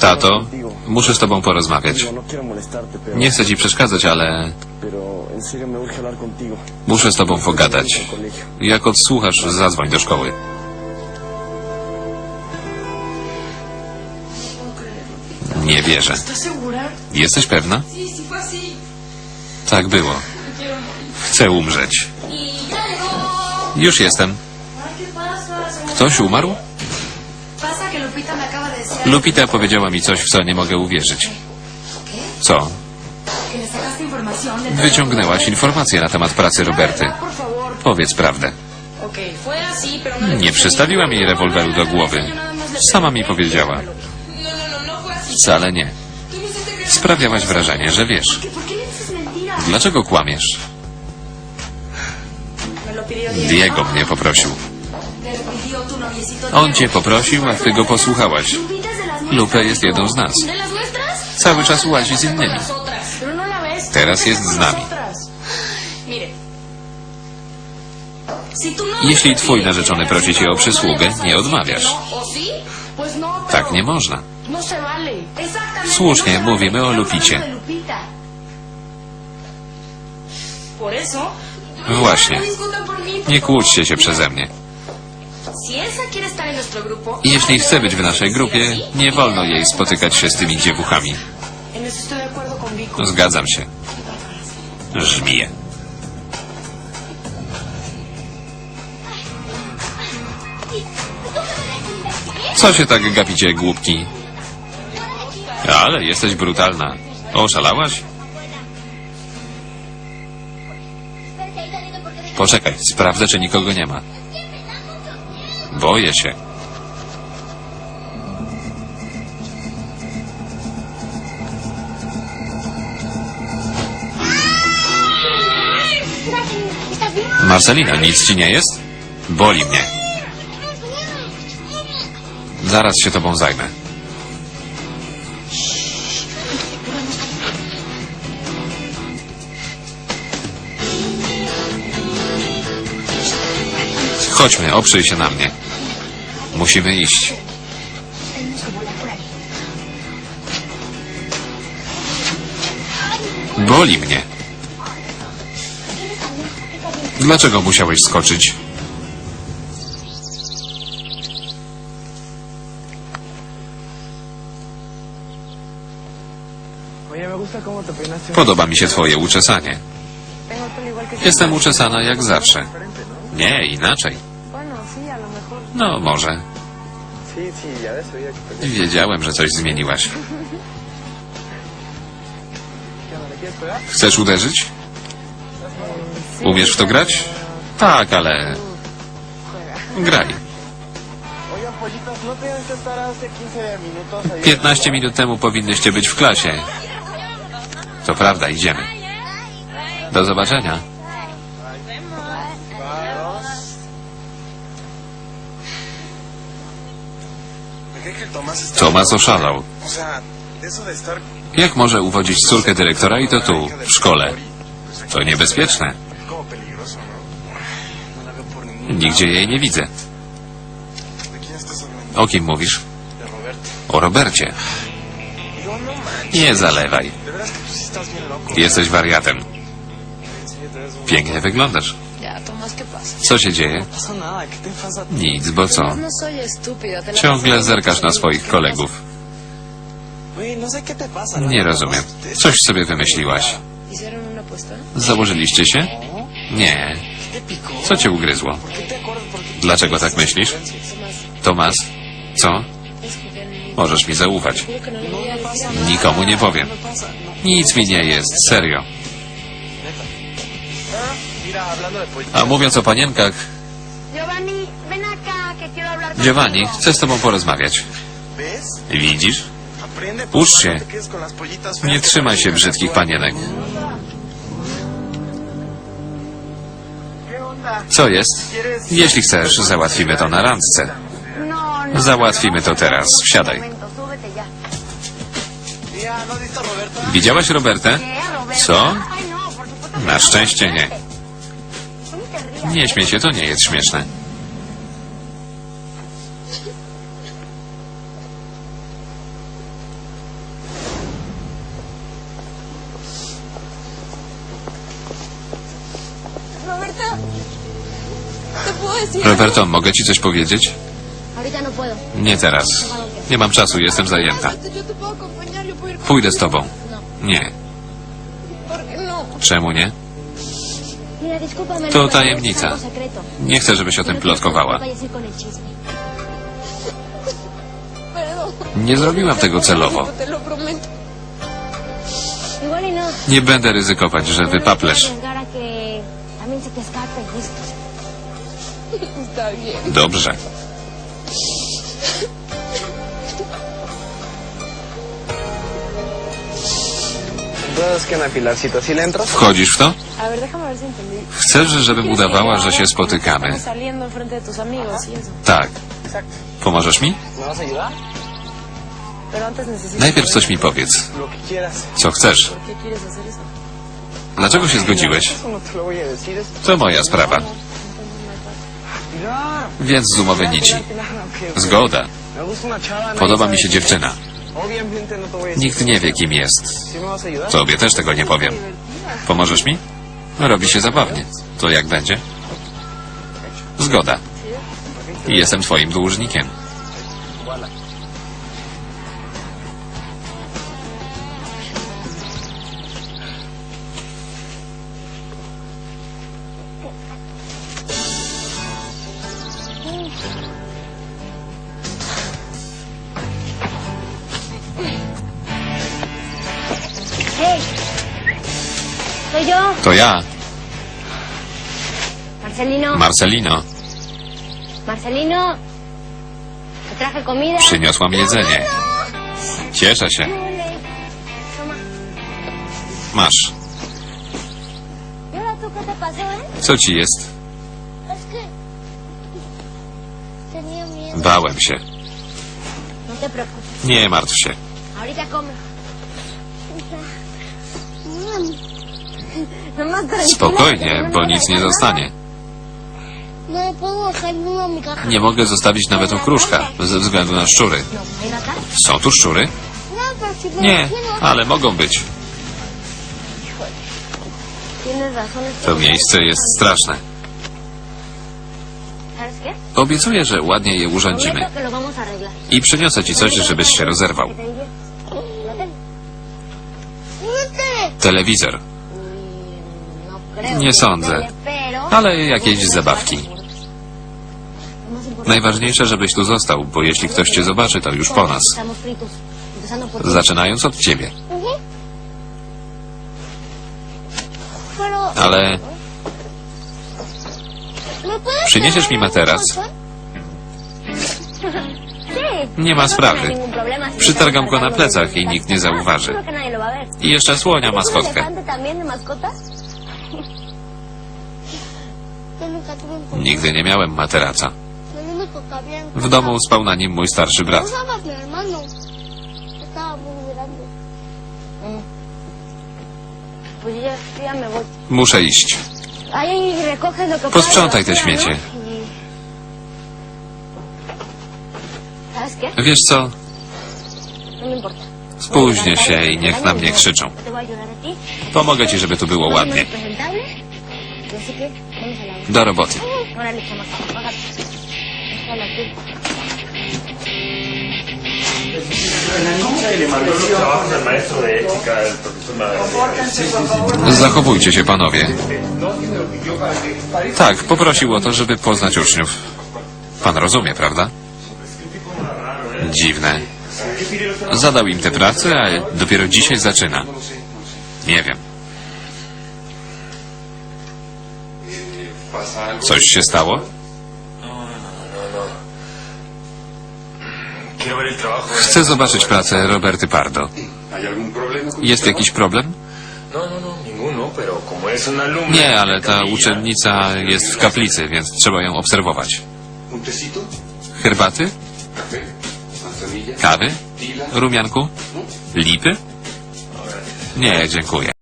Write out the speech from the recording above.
Tato, muszę z tobą porozmawiać. No Nie chcę ci przeszkadzać, ale muszę z tobą pogadać. Jak odsłuchasz, zadzwoń do szkoły. Nie wierzę. Jesteś pewna? Tak było. Chcę umrzeć. Y. Już jestem. Me- Ktoś umarł? Lupita powiedziała mi coś, w co nie mogę uwierzyć. Co? Wyciągnęłaś informacje na temat pracy Roberty. Powiedz prawdę. Nie przystawiłam jej rewolweru do głowy. Sama mi powiedziała. Wcale nie. Sprawiałaś wrażenie, że wiesz. ¿Por qué, ¿Por qué le dices mentiras? Dlaczego kłamiesz? Diego. Mnie poprosił. On cię poprosił, a ty go posłuchałaś. Lupe jest jedną z nas. Cały czas łazi z innymi. Teraz jest z nami. Jeśli twój narzeczony prosi cię o przysługę, nie odmawiasz. Tak nie można. Słusznie, mówimy o Lupicie. Właśnie. Nie kłóćcie się przeze mnie. Jeśli chce być w naszej grupie, nie wolno jej spotykać się z tymi dziewuchami. Vico. Zgadzam się. Żmije. Co się tak gapicie, głupki? Ale jesteś brutalna. Oszalałaś? Poczekaj, sprawdzę, czy nikogo nie ma. Boję się. Marcelina, nic ci nie jest? Boli mnie. Zaraz się tobą zajmę. Chodźmy, oprzyj się na mnie. Musimy iść. Boli mnie. Dlaczego musiałeś skoczyć? Podoba mi się twoje uczesanie. Jestem uczesana jak zawsze. Nie, inaczej. No, może. Wiedziałem, że coś zmieniłaś. Chcesz uderzyć? Umiesz w to grać? Tak, ale... Graj. Oigan, pollitos, ¿no tenían que estar hace 15 minutos ahí? 15 minut temu powinnyście być w klasie. To prawda, idziemy. Do zobaczenia. ¿Me crees que Tomás está... Tomas oszalał. Jak może uwodzić córkę dyrektora i to tu, w szkole? To niebezpieczne. Nigdzie jej nie widzę. O kim mówisz? O Robercie. Nie zalewaj. Jesteś wariatem. Pięknie wyglądasz. Co się dzieje? Nic, bo co? Ciągle zerkasz na swoich kolegów. Nie rozumiem. Coś sobie wymyśliłaś. Założyliście się? Nie. Co cię ugryzło? ¿Por qué te acuerdas? ¿Por qué Dlaczego tak myślisz? Tomas? Co? Możesz mi zaufać. Nikomu nie powiem. Nic mi nie jest, serio. A mówiąc o panienkach, Giovanni, chcę z tobą porozmawiać. Widzisz? Ucz się. Nie trzymaj się brzydkich panienek. Co jest? Jeśli chcesz, załatwimy to na randce. Załatwimy to teraz. Wsiadaj. Widziałaś Robertę? Co? Na szczęście nie. Nie śmiej się, to nie jest śmieszne. Roberto, mogę ci coś powiedzieć? Nie teraz. Nie mam czasu, jestem zajęta. Pójdę z tobą. Nie. Czemu nie? To no, pero tajemnica. Nie chcę, żebyś o tym plotkowała. Perdón. Nie zrobiłam tego celowo. Y no. Nie będę ryzykować, że wypaplesz. Bien. Dobrze. Wchodzisz w to? Chcesz, żebym udawała, że się spotykamy. Y. Tak. Pomożesz mi? Najpierw coś mi powiedz. Co chcesz? Dlaczego się zgodziłeś? No decir. Es... To moja sprawa. Więc z umowy nici. Zgoda. Podoba mi się dziewczyna. Nikt nie wie, kim jest. Tobie też tego nie powiem. Pomożesz mi? Robi się zabawnie. To jak będzie? Zgoda. Jestem twoim dłużnikiem. To ja, Marcelino. Marcelino. Marcelino. Te traje comida. Przyniosłam jedzenie. Cieszę się. Toma. Masz. ¿Y ahora tú qué te pasó, eh? Co ci jest? Es que... Tenía miedo. Bałem się. No te preocupes. Nie martw się. Ahorita come. Spokojnie, no bo me nic nie zostanie. No. Nie mogę zostawić nawet okruszka ze względu na szczury. Są tu szczury? No, Nie, ale mogą być. To miejsce jest straszne. Obiecuję, że ładnie je urządzimy. I przyniosę ci coś, żebyś się rozerwał. ¡Vete! Telewizor. Nie sądzę. Ale jakieś zabawki. Najważniejsze, żebyś tu został, bo jeśli ktoś cię zobaczy, to już po nas. Zaczynając od ciebie. Ale ¿Me puedes Przyniesiesz mi materac? Nie ma sprawy. Przytargam go na plecach i nikt nie zauważy. I jeszcze słonia ¿Tienes un maskotkę. Nigdy nie miałem materaca. W domu spał na nim mój starszy brat. Muszę iść. Posprzątaj te śmiecie. Wiesz co? Spóźnię się i niech na mnie krzyczą. Pomogę ci, żeby tu było ładnie. Do roboty. Zachowujcie się, panowie. Tak, poprosił o to, żeby poznać uczniów. Pan rozumie, prawda? Dziwne. Zadał im tę pracę, a dopiero dzisiaj zaczyna. Nie wiem. Coś się stało? Chcę zobaczyć pracę Roberty Pardo. ¿Hay algún problema con Jest jakiś problem? Nie, ale ta uczennica jest w kaplicy, więc trzeba ją obserwować. Herbaty? Kawy? Rumianku? Lipy? Nie, dziękuję.